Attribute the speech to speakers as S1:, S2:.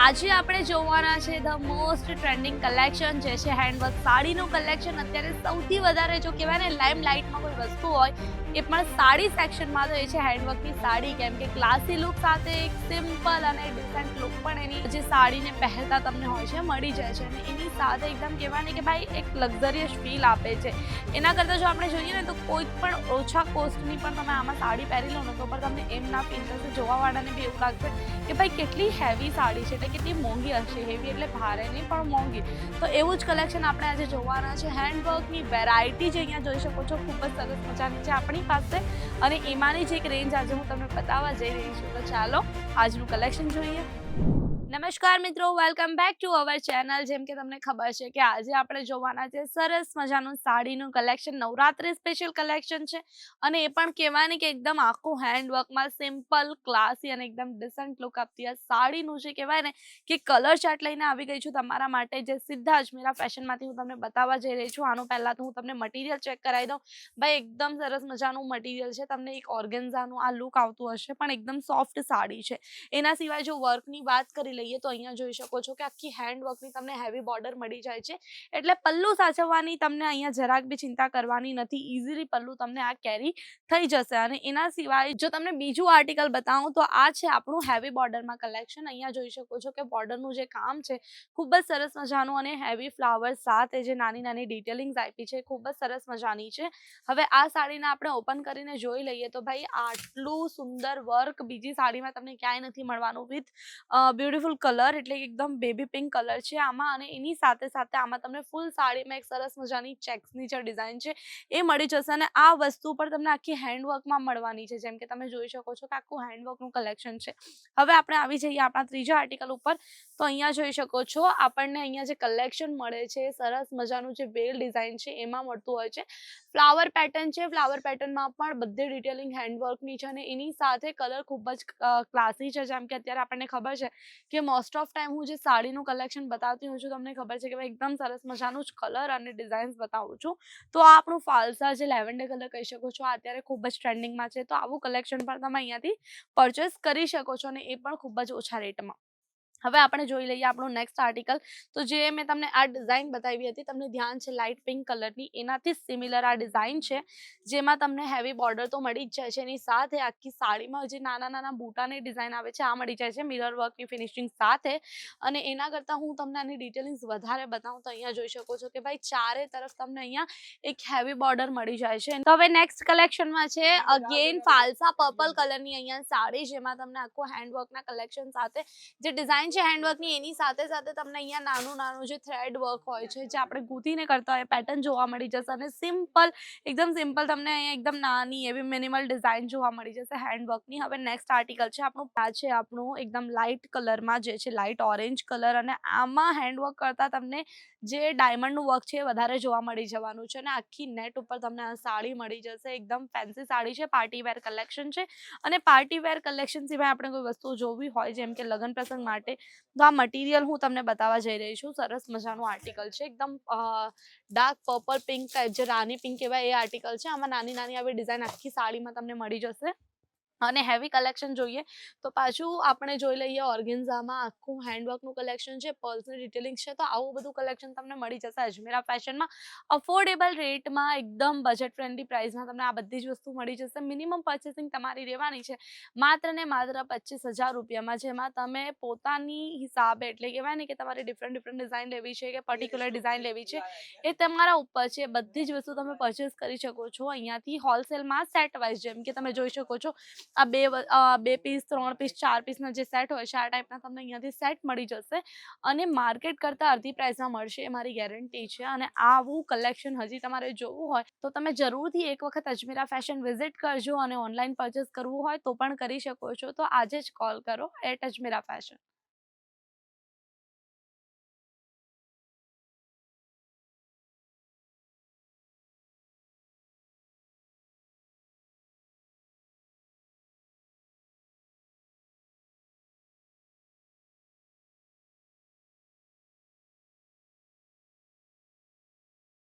S1: આજે આપણે જોવાના છે ધ મોસ્ટ ટ્રેન્ડિંગ કલેક્શન જે છે હેન્ડવર્ક સાડીનું કલેક્શન અત્યારે સૌથી વધારે જો કહેવાય ને લાઇમ લાઇટમાં કોઈ વસ્તુ હોય એ પણ સાડી સેક્શનમાં તો એ છે હેન્ડવર્કની સાડી, કેમ કે ક્લાસી લુક સાથે એક સિમ્પલ અને ડિસન્ટ લુક પણ એની જે સાડીને પહેરતા તમને હોય છે, મળી જાય છે. અને એની સાથે એકદમ કહેવાય કે ભાઈ એક લક્ઝરિયસ ફીલ આપે છે. એના કરતાં જો આપણે જોઈએ ને તો કોઈ પણ ઓછા કોસ્ટની પણ તમે આમાં સાડી પહેરી લો ને તો પણ તમને એમ ના ફીલ થશે જોવાવાળાને બી એવું લાગશે કે ભાઈ કેટલી હેવી સાડી છે, એટલે કેટલી મોંઘી હશે હેવી એટલે ભારે નહીં, પણ મોંઘી. તો એવું જ કલેક્શન આપણે આજે જોવાના છે. હેન્ડવર્કની વેરાયટી જે અહીંયા જોઈ શકો છો, ખૂબ જ સરસ મજાની છે. આપણી પાસે અને એમાંની જ એક રેન્જ આજે હું તમને બતાવવા જઈ રહી છું. તો ચાલો, આજનું કલેક્શન જોઈએ. નમસ્કાર મિત્રો welcome back to our channel જેમ કે તમને ખબર છે કે આજે આપણે જોવાના છે સરસ મજાનું સાડીનું કલેક્શન નવરાત્રી સ્પેશિયલ કલેક્શન છે. અને એ પણ કહેવાની કે એકદમ આખું હેન્ડવર્કમાં સિમ્પલ ક્લાસી અને એકદમ ડિસન્ટ લુક આપતી આ સાડીનું જે કહેવાય ને કે કલર ચાર્ટ લઈને આવી ગઈ છું તમારા માટે. જે સીધા અજમેરા ફેશનમાંથી હું તમને બતાવવા જઈ રહી છું. આનું પહેલાં તો હું તમને મટીરિયલ ચેક કરાવી દઉં. ભાઈ, એકદમ સરસ મજાનું મટીરિયલ છે. તમને એક ઓર્ગેન્ઝાનું આ લુક આવતું હશે, પણ એકદમ સોફ્ટ સાડી છે. એના સિવાય જો વર્કની વાત કરી લઈએ તો અહીંયા જોઈ શકો છો કે આખી હેન્ડવર્કની તમને હેવી બોર્ડર મળી જાય છે. એટલે પલ્લુ સાચવવાની તમને અહીંયા જરાક બી ચિંતા કરવાની નથી. ઇઝીલી પલ્લુ તમને આ કેરી થઈ જશે. અને એના સિવાય જો તમને બીજું આર્ટિકલ બતાવું તો આ છે આપણું હેવી બોર્ડરમાં કલેક્શન અહીંયા જોઈ શકો છો કે બોર્ડરનું જે કામ છે ખૂબ જ સરસ મજાનું અને હેવી ફ્લાવર સાથે જે નાની નાની ડિટેલિંગ્સ આપી છે ખૂબ જ સરસ મજાની છે. હવે આ સાડીને આપણે ઓપન કરીને જોઈ લઈએ તો ભાઈ આટલું સુંદર વર્ક બીજી સાડીમાં તમને ક્યાંય નથી મળવાનું વિથ બ્યુટીફુલ કલર એટલે એકદમ બેબી પિંક કલર છે આમાં અને એની સાથે સાથે આમાં તમને ફૂલ સાડીમાં એક સરસ મજાની ચેક્સની જે ડિઝાઇન છે એ મળી જશે અને આ વસ્તુ પર તમને આખી હેન્ડવર્કમાં મળવાની છે. જેમ કે તમે જોઈ શકો છો કે આખું હેન્ડવર્કનું કલેક્શન છે. હવે આપણે આવી જઈએ આપણા ત્રીજા આર્ટિકલ ઉપર. તો અહીંયા જોઈ શકો છો, આપણને અહીંયા જે કલેક્શન મળે છે, સરસ મજાનું જે વેલ ડિઝાઇન છે, એમાં મળતું હોય છે. ફ્લાવર પેટર્ન છે ફ્લાવર પેટર્નમાં પણ બધી ડિટેલિંગ હેન્ડવર્કની છે અને એની સાથે કલર ખૂબ જ ક્લાસી છે. જેમ કે અત્યારે આપણને ખબર છે કે મોસ્ટ ઓફ ટાઈમ હું જે સાડીનું કલેક્શન બતાવતી હોઉં છું, તમને ખબર છે કે ભાઈ એકદમ સરસ મજાનું જ કલર અને ડિઝાઇન્સ બતાવું છું. તો આ આપણું ફાલસા જે લેવેન્ડર કલર કહી શકો છો અત્યારે ખૂબ જ ટ્રેન્ડિંગમાં છે. તો આવું કલેક્શન પણ તમે અહીંયાથી પરચેસ કરી શકો છો અને એ પણ ખૂબ જ ઓછા રેટમાં હવે આપણે જોઈ લઈએ આપણું નેક્સ્ટ આર્ટિકલ તો જે મેં તમને આ ડિઝાઇન બતાવી હતી તમને ધ્યાન છે લાઇટ પિંક કલરની એનાથી સિમિલર આ ડિઝાઇન છે. જેમાં તમને હેવી બોર્ડર તો મળી જ જાય છે. એની સાથે આખી સાડીમાં જે નાના નાના બૂટાની ડિઝાઇન આવે છે આ મળી જાય છે મિરર વર્કની ફિનિશિંગ સાથે. અને એના કરતાં હું તમને આની ડિટેલિંગ્સ વધારે બતાવું તો અહીંયા જોઈ શકો છો કે ભાઈ ચારે તરફ તમને અહીંયા એક હેવી બોર્ડર મળી જાય છે. તો હવે નેક્સ્ટ કલેક્શનમાં છે અગેન ફાલસા પર્પલ કલરની અહીંયા સાડી જેમાં તમને આખું હેન્ડવર્કના કલેક્શન સાથે જે ડિઝાઇન છે હેન્ડવર્કની એની સાથે સાથે તમને અહીંયા નાનું નાનું જે થ્રેડ વર્ક હોય છે, જે આપણે ગૂંથીને કરતા હોય પેટર્ન જોવા મળી જશે અને સિમ્પલ એકદમ સિમ્પલ તમને અહીંયા એકદમ નાની એવી મિનિમલ ડિઝાઇન જોવા મળી જશે હેન્ડવર્કની હવે નેક્સ્ટ આર્ટિકલ છે, આપણું આ છે આપણું એકદમ લાઇટ કલરમાં જે છે લાઇટ ઓરેન્જ કલર અને આમાં હેન્ડવર્ક કરતાં તમને જે ડાયમંડનું વર્ક છે એ વધારે જોવા મળી જવાનું છે અને આખી નેટ ઉપર તમને આ સાડી મળી જશે. એકદમ ફેન્સી સાડી છે પાર્ટી વેર કલેક્શન છે અને પાર્ટી વેર કલેક્શન સિવાય આપણે કોઈ વસ્તુ જોવી હોય જેમ કે લગ્ન પ્રસંગ માટે, તો આ મટીરિયલ હું તમને બતાવવા જઈ રહી છું. સરસ મજાનું આર્ટિકલ છે. એકદમ ડાર્ક પર્પલ પિંક જે રાની પિંક કહેવાય એ આર્ટિકલ છે. આમાં નાની નાની આવી ડિઝાઇન આખી સાડીમાં તમને મળી જશે. અને હેવી કલેક્શન જોઈએ તો પાછું આપણે જોઈ લઈએ ઓર્ગેન્ઝામાં આખું હેન્ડવર્કનું કલેક્શન છે પર્લ્સનું ડિટેલિંગ છે તો આવું બધું કલેક્શન તમને મળી જશે અજમેરા ફેશનમાં. અફોર્ડેબલ રેટમાં એકદમ બજેટ ફ્રેન્ડલી પ્રાઇસમાં તમને આ બધી જ વસ્તુ મળી જશે. મિનિમમ પર્ચેસિંગ તમારી રહેવાની છે માત્ર ને માત્ર પચીસ હજાર રૂપિયામાં જેમાં તમે પોતાની હિસાબે એટલે કહેવાય ને કે તમારે ડિફરન્ટ ડિફરન્ટ ડિઝાઇન લેવી છે કે પર્ટિક્યુલર ડિઝાઇન લેવી છે એ તમારા ઉપર છે. બધી જ વસ્તુ તમે પરચેસ કરી શકો છો. અહીંયાથી હોલસેલમાં સેટ વાઇઝ જેમ કે તમે જોઈ શકો છો આ બે બે પીસ, ત્રણ પીસ, ચાર પીસના જે સેટ હોય છે, આ ટાઈપના તમને અહીંયાથી સેટ મળી જશે અને માર્કેટ કરતાં અડધી પ્રાઇસમાં મળશે, એ મારી ગેરંટી છે. અને આવું કલેક્શન હજી તમારે જોવું હોય તો તમે જરૂરથી એક વખત અજમેરા ફેશન વિઝિટ કરજો અને ઓનલાઈન પરચેસ કરવું હોય તો પણ કરી શકો છો. તો આજે જ કોલ કરો, એટ અજમેરા ફેશન.